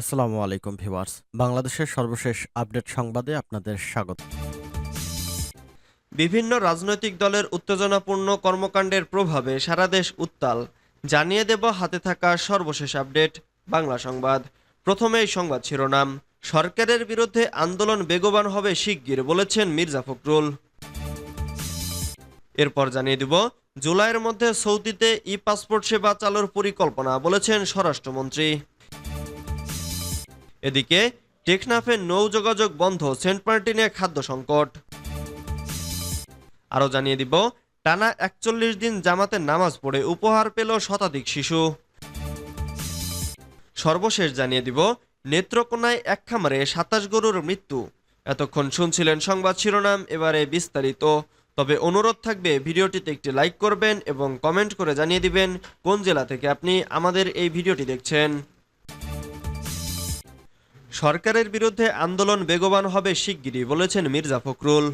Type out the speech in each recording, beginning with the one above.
আসসালামু আলাইকুম ভিউয়ার্স। বাংলাদেশের সর্বশেষ আপডেট সংবাদে আপনাদের স্বাগত। বিভিন্ন রাজনৈতিক দলের উত্তেজনাপূর্ণ কর্মকাণ্ডের প্রভাবে সারা দেশ উত্তাল। জানিয়ে দেব হাতে থাকা সর্বশেষ আপডেট, বাংলা সংবাদ। প্রথমে এই সংবাদ শিরোনাম, সরকারের বিরুদ্ধে আন্দোলন বেগবান হবে শিগগির, বলেছেন মির্জা ফখরুল। এরপর জানিয়ে দিব, জুলাইয়ের মধ্যে সৌদিতে ই পাসপোর্ট সেবা চালুর পরিকল্পনা, বলেছেন স্বরাষ্ট্রমন্ত্রী। এদিকে টেকনাফে নৌ যোগাযোগ বন্ধ, সেন্ট মার্টিনে খাদ্য সংকট। আরও জানিয়ে দিব, টানা একচল্লিশ দিন জামাতে নামাজ পড়ে উপহার পেল শতাধিক শিশু। সর্বশেষ জানিয়ে দিব, নেত্রকোনায় এক খামারে সাতাশ গরুর মৃত্যু। এতক্ষণ শুনছিলেন সংবাদ শিরোনাম, এবারে বিস্তারিত। তবে অনুরোধ থাকবে, ভিডিওটিতে একটি লাইক করবেন এবং কমেন্ট করে জানিয়ে দিবেন কোন জেলা থেকে আপনি আমাদের এই ভিডিওটি দেখছেন। সরকারের বিরুদ্ধে আন্দোলন বেগবান হবে শিগগিরই, বলেছেন মির্জা ফখরুল।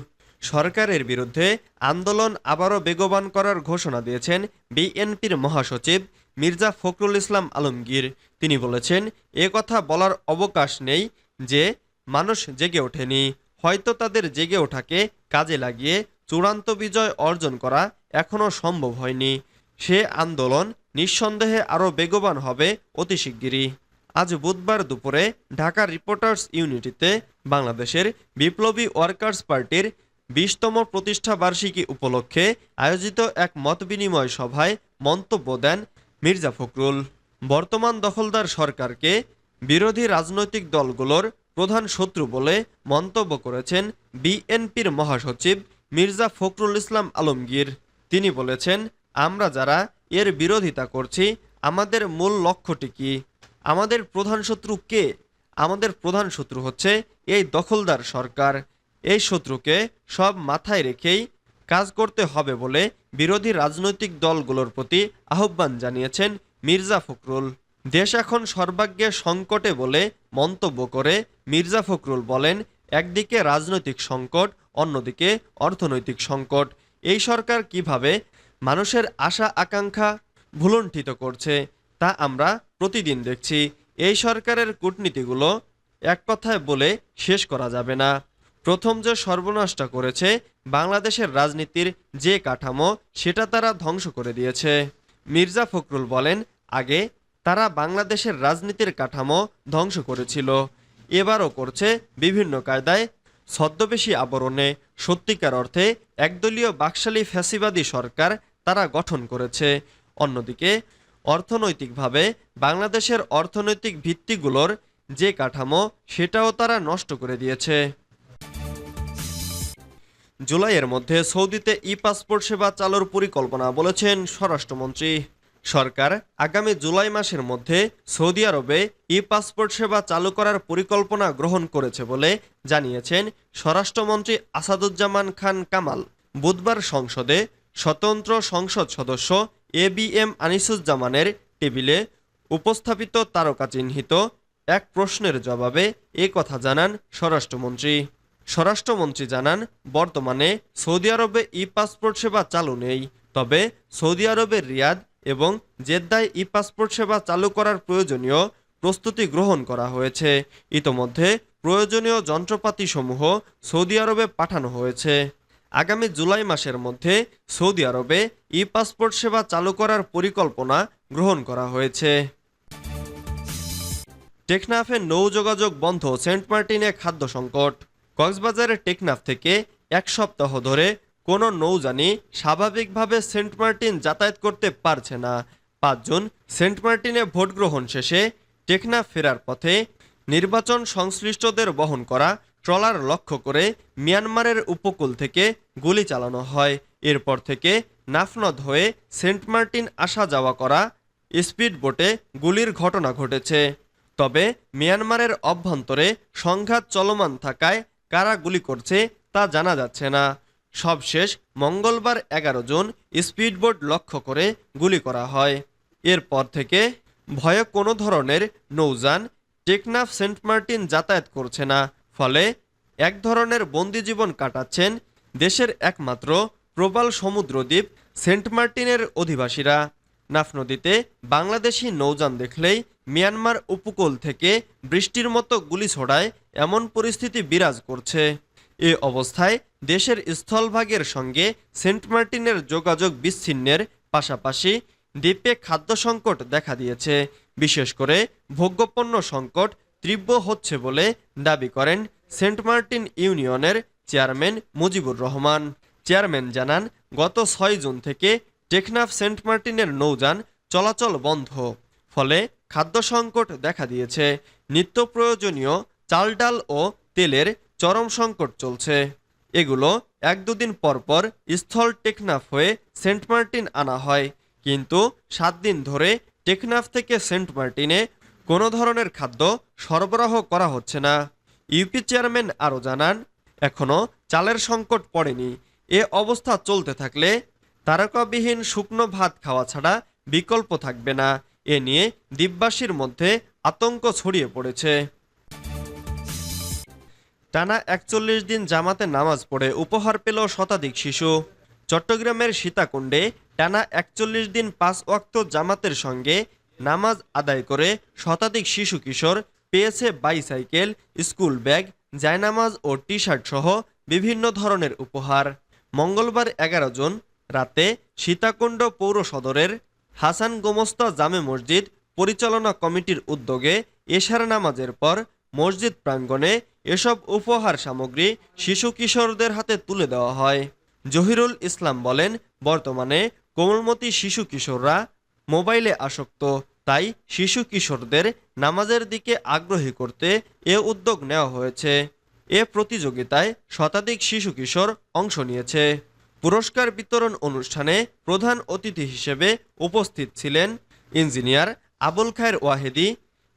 সরকারের বিরুদ্ধে আন্দোলন আবারও বেগবান করার ঘোষণা দিয়েছেন বিএনপির মহাসচিব মির্জা ফখরুল ইসলাম আলমগীর। তিনি বলেছেন, এ কথা বলার অবকাশ নেই যে মানুষ জেগে ওঠেনি, হয়তো তাদের জেগে ওঠাকে কাজে লাগিয়ে চূড়ান্ত বিজয় অর্জন করা এখনও সম্ভব হয়নি। সে আন্দোলন নিঃসন্দেহে আরও বেগবান হবে অতি শিগগিরই। আজ বুধবার দুপুরে ঢাকা রিপোর্টার্স ইউনিটিতে বাংলাদেশের বিপ্লবী ওয়ার্কার্স পার্টির বিশতম প্রতিষ্ঠা বার্ষিকী উপলক্ষে আয়োজিত এক মতবিনিময় সভায় মন্তব্য দেন মির্জা ফখরুল। বর্তমান দখলদার সরকারকে বিরোধী রাজনৈতিক দলগুলোর প্রধান শত্রু বলে মন্তব্য করেছেন বিএনপির মহাসচিব মির্জা ফখরুল ইসলাম আলমগীর। তিনি বলেছেন, আমরা যারা এর বিরোধিতা করছি, আমাদের মূল লক্ষ্যটি কি? আমাদের প্রধান শত্রু কে? আমাদের প্রধান শত্রু হচ্ছে এই দখলদার সরকার। এই শত্রুকে সব মাথায় রেখেই কাজ করতে হবে বলে বিরোধী রাজনৈতিক দলগুলোর প্রতি আহ্বান জানিয়েছেন মির্জা ফখরুল। দেশ এখন সর্বাগ্যে সংকটে বলে মন্তব্য করে মির্জা ফখরুল বলেন, একদিকে রাজনৈতিক সংকট, অন্যদিকে অর্থনৈতিক সংকট। এই সরকার কীভাবে মানুষের আশা আকাঙ্ক্ষা ভুলণ্ঠিত করছে, তা আমরা প্রতিদিন দেখছি এই সরকারের কূটনীতিগুলো এক কথায় বলে শেষ করা যাবে না। প্রথম যে সর্বনাশটা করেছে বাংলাদেশের রাজনীতির যে কাঠামো, সেটা তারা ধ্বংস করে দিয়েছে। মির্জা ফখরুল বলেন, আগে তারা বাংলাদেশের রাজনীতির কাঠামো ধ্বংস করেছিল। এবারও করছে বিভিন্ন কায়দায় ছদ্মবেশী আবরণে। সত্যিকার অর্থে একদলীয় বাকশালী ফ্যাসিবাদী সরকার তারা গঠন করেছে। অন্যদিকে অর্থনৈতিকভাবে বাংলাদেশের অর্থনৈতিক ভিত্তিগুলোর যে কাঠামো, সেটাও তারা নষ্ট করে দিয়েছে। জুলাইয়ের মধ্যে সৌদিতে ই পাসপোর্ট সেবা চালুর পরিকল্পনা বলেছেন স্বরাষ্ট্রমন্ত্রী। সরকার আগামী জুলাই মাসের মধ্যে সৌদি আরবে ই পাসপোর্ট সেবা চালু করার পরিকল্পনা গ্রহণ করেছে বলে জানিয়েছেন স্বরাষ্ট্রমন্ত্রী আসাদুজ্জামান খান কামাল। বুধবার সংসদে স্বতন্ত্র সংসদ সদস্য এ বি এম আনিসুজ্জামানের টেবিলে উপস্থাপিত তারকা চিহ্নিত এক প্রশ্নের জবাবে এ কথা জানান স্বরাষ্ট্রমন্ত্রী। স্বরাষ্ট্রমন্ত্রী জানান, বর্তমানে সৌদি আরবে ই পাসপোর্ট সেবা চালু নেই। তবে সৌদি আরবের রিয়াদ এবং জেদ্দায় ই পাসপোর্ট সেবা চালু করার প্রয়োজনীয় প্রস্তুতি গ্রহণ করা হয়েছে। ইতোমধ্যে প্রয়োজনীয় যন্ত্রপাতিসমূহ সৌদি আরবে পাঠানো হয়েছে। আগামী জুলাই মাসের মধ্যে সৌদি আরবে ই পাসপোর্ট সেবা চালু করার পরিকল্পনা গ্রহণ করা হয়েছে। টেকনাফে নৌ যোগাযোগ বন্ধ, সেন্ট মার্টিনে খাদ্য সংকট। কক্সবাজারের টেকনাফ থেকে এক সপ্তাহ ধরে কোনো নৌযানি স্বাভাবিকভাবে সেন্ট মার্টিন যাতায়াত করতে পারছে না। পাঁচজন সেন্ট মার্টিনে ভোট গ্রহণ শেষে টেকনাফ ফেরার পথে নির্বাচন সংশ্লিষ্টদের বহন করা ট্রলার লক্ষ্য করে মিয়ানমারের উপকূল থেকে গুলি চালানো হয়। এরপর থেকে নাফনদ হয়ে সেন্ট মার্টিন আসা যাওয়া করা স্পিড বোটে গুলির ঘটনা ঘটেছে। তবে মিয়ানমারের অভ্যন্তরে সংঘাত চলমান থাকায় কারা গুলি করছে তা জানা যাচ্ছে না। সবশেষ মঙ্গলবার এগারো জন স্পিডবোট লক্ষ্য করে গুলি করা হয়। এরপর থেকে ভয়ে কোনো ধরনের নৌযান টেকনাফ সেন্ট মার্টিন যাতায়াত করছে না। ফলে এক ধরনের বন্দি জীবন কাটাচ্ছেন দেশের একমাত্র প্রবাল সমুদ্রদ্বীপ সেন্ট মার্টিনের অধিবাসীরা। নাফ নদীতে বাংলাদেশি নৌযান দেখলেই মিয়ানমার উপকূল থেকে বৃষ্টির মতো গুলি ছড়ায় এমন পরিস্থিতি বিরাজ করছে। এ অবস্থায় দেশের স্থলভাগের সঙ্গে সেন্ট মার্টিনের যোগাযোগ বিচ্ছিন্নের পাশাপাশি দ্বীপে খাদ্য সংকট দেখা দিয়েছে, বিশেষ করে ভোগ্যপণ্য সংকট তীব্র হচ্ছে বলে দাবি করেন সেন্ট মার্টিন ইউনিয়নের চেয়ারম্যান মুজিবুর রহমান। চেয়ারম্যান জানান, গত ছয় জুন থেকে টেকনাফ সেন্ট মার্টিনের নৌযান চলাচল বন্ধ। ফলে খাদ্য সংকট দেখা দিয়েছে। নিত্য প্রয়োজনীয় চাল ডাল ও তেলের চরম সংকট চলছে। এগুলো এক দুদিন পর পর স্থল টেকনাফ হয়ে সেন্ট মার্টিন আনা হয়। কিন্তু সাত দিন ধরে টেকনাফ থেকে সেন্ট মার্টিনে কোনো ধরনের খাদ্য সরবরাহ করা হচ্ছে না। ইউপি চেয়ারম্যান আরও জানান, এখনও চালের সংকট পড়েনি। এ অবস্থা চলতে থাকলে তারকাবিহীন শুকনো ভাত খাওয়া ছাড়া বিকল্প থাকবে না। এ নিয়ে দ্বীপবাসীর মধ্যে আতঙ্ক ছড়িয়ে পড়েছে। টানা একচল্লিশ দিন জামাতে নামাজ পড়ে উপহার পেল শতাধিক শিশু। চট্টগ্রামের সীতাকুণ্ডে টানা একচল্লিশ দিন পাঁচ ওয়াক্ত জামাতের সঙ্গে নামাজ আদায় করে শতাধিক শিশু কিশোর, পেয়েছে বাইসাইকেল, স্কুল ব্যাগ, জায়নামাজ ও টি শার্ট সহ বিভিন্ন ধরনের উপহার। মঙ্গলবার এগারো জন রাতে সীতাকুণ্ড পৌর সদরের হাসান গোমস্তা জামে মসজিদ পরিচালনা কমিটির উদ্যোগে এশার নামাজের পর মসজিদ প্রাঙ্গণে এসব উপহার সামগ্রী শিশু কিশোরদের হাতে তুলে দেওয়া হয়। জহিরুল ইসলাম বলেন, বর্তমানে কোমলমতি শিশু কিশোররা মোবাইলে আসক্ত। তাই শিশু কিশোরদের নামাজের দিকে আগ্রহী করতে এ উদ্যোগ নেওয়া হয়েছে। এ প্রতিযোগিতায় শতাধিক শিশু কিশোর অংশ নিয়েছে। পুরস্কার বিতরণ অনুষ্ঠানে প্রধান অতিথি হিসেবে উপস্থিত ছিলেন ইঞ্জিনিয়ার আবুল খায়ের ওয়াহেদি।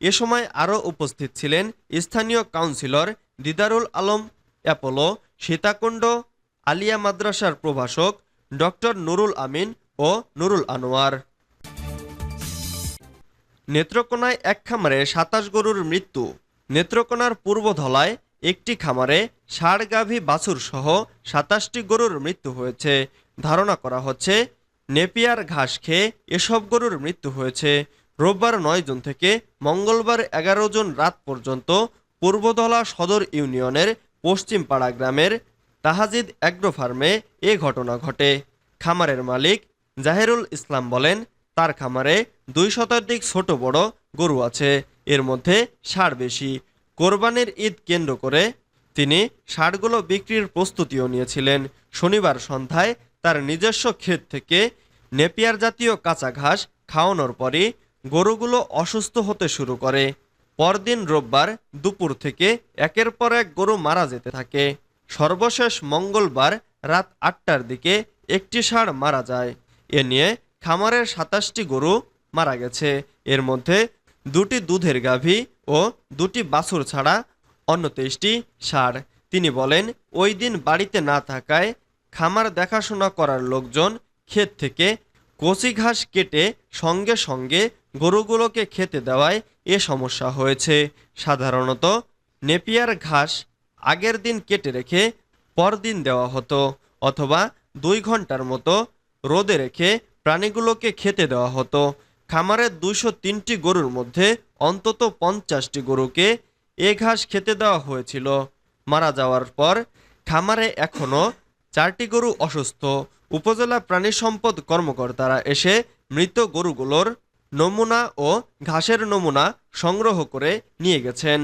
এ সময় আরও উপস্থিত ছিলেন স্থানীয় কাউন্সিলর দিদারুল আলম অ্যাপোলো, সীতাকুণ্ড, আলিয়া মাদ্রাসার প্রভাষক ডক্টর নুরুল আমিন ও নুরুল আনোয়ার। নেত্রকোনায় এক খামারে সাতাশ গরুর মৃত্যু। নেত্রকোনার পূর্বধলায় একটি খামারে ষাড় গাভী বাছুর সহ সাতাশটি গরুর মৃত্যু হয়েছে। ধারণা করা হচ্ছে, নেপিয়ার ঘাস খেয়ে এসব গরুর মৃত্যু হয়েছে। রোববার নয় জুন থেকে মঙ্গলবার এগারো জন রাত পর্যন্ত পূর্বধলা সদর ইউনিয়নের পশ্চিমপাড়া গ্রামের তাহাজিদ অ্যাগ্রো ফার্মে এ ঘটনা ঘটে। খামারের মালিক জাহেরুল ইসলাম বলেন, তার খামারে দুই শতাধিক ছোট বড় গরু আছে, এর মধ্যে ষাড় বেশি। কোরবানির ঈদ কেন্দ্র করে তিনি ষাড়গুলো বিক্রির প্রস্তুতিও নিয়েছিলেন। শনিবার সন্ধ্যায় তার নিজস্ব ক্ষেত থেকে নেপিয়ার জাতীয় কাঁচা ঘাস খাওয়ানোর পরই গরুগুলো অসুস্থ হতে শুরু করে। পরদিন রোববার দুপুর থেকে একের পর এক গরু মারা যেতে থাকে। সর্বশেষ মঙ্গলবার রাত আটটার দিকে একটি ষাঁড় মারা যায়। এ নিয়ে খামারের সাতাশটি গরু মারা গেছে। এর মধ্যে দুটি দুধের গাভী ও দুটি বাছুর ছাড়া অন্য তেইশটি ষাঁড়। তিনি বলেন, ওই দিন বাড়িতে না থাকায় খামার দেখাশোনা করার লোকজন ক্ষেত থেকে কচি ঘাস কেটে সঙ্গে সঙ্গে গরুগুলোকে খেতে দেওয়ায় এ সমস্যা হয়েছে। সাধারণত নেপিয়ার ঘাস আগের দিন কেটে রেখে পরদিন দেওয়া হতো অথবা দুই ঘণ্টার মতো রোদে রেখে প্রাণীগুলোকে খেতে দেওয়া হতো। খামারের দুইশো তিনটি গরুর মধ্যে অন্তত পঞ্চাশটি গরুকে এ ঘাস খেতে দেওয়া হয়েছিল। মারা যাওয়ার পর খামারে এখনও চারটি গরু অসুস্থ। উপজেলা প্রাণী সম্পদ কর্মকর্তারা এসে মৃত গরুগুলোর নমুনা ও ঘাসের নমুনা সংগ্রহ করে নিয়ে গেছেন।